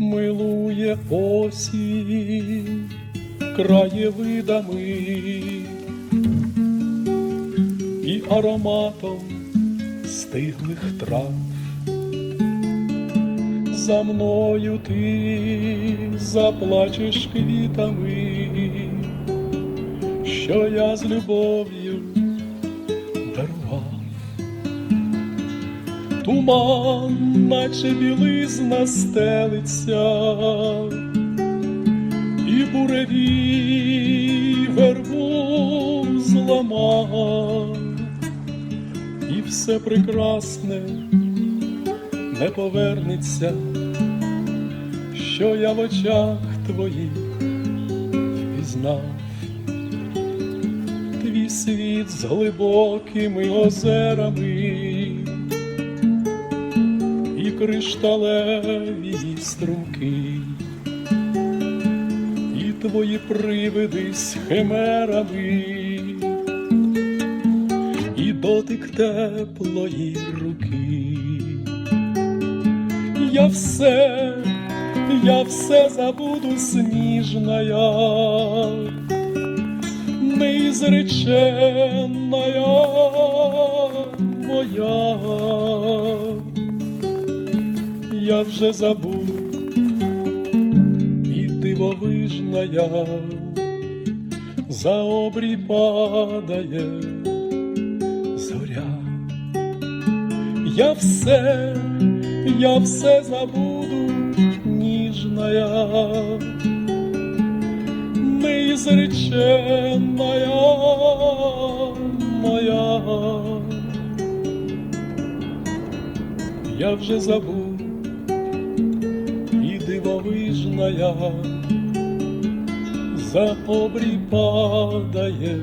милує осінь краєвидами і ароматом стиглих трав. За мною ти заплачеш квітами, що я з любов'ю дарував. Туман, наче білизна стелиться, і буревій вербу зламав, і все прекрасне не повернеться, що я в очах твоїх впізнав. Твій світ з глибокими озерами кришталеві струмки, і твої привиди з химерами, і дотик теплої руки. Я все, я все забуду, сніжна я, неизреченная моя. Я вже забув, і дивовижна я, за обрій падає зоря. Я все, я все забуду, ніжна я, неизреченная моя. Я вже забув, і за обрій падає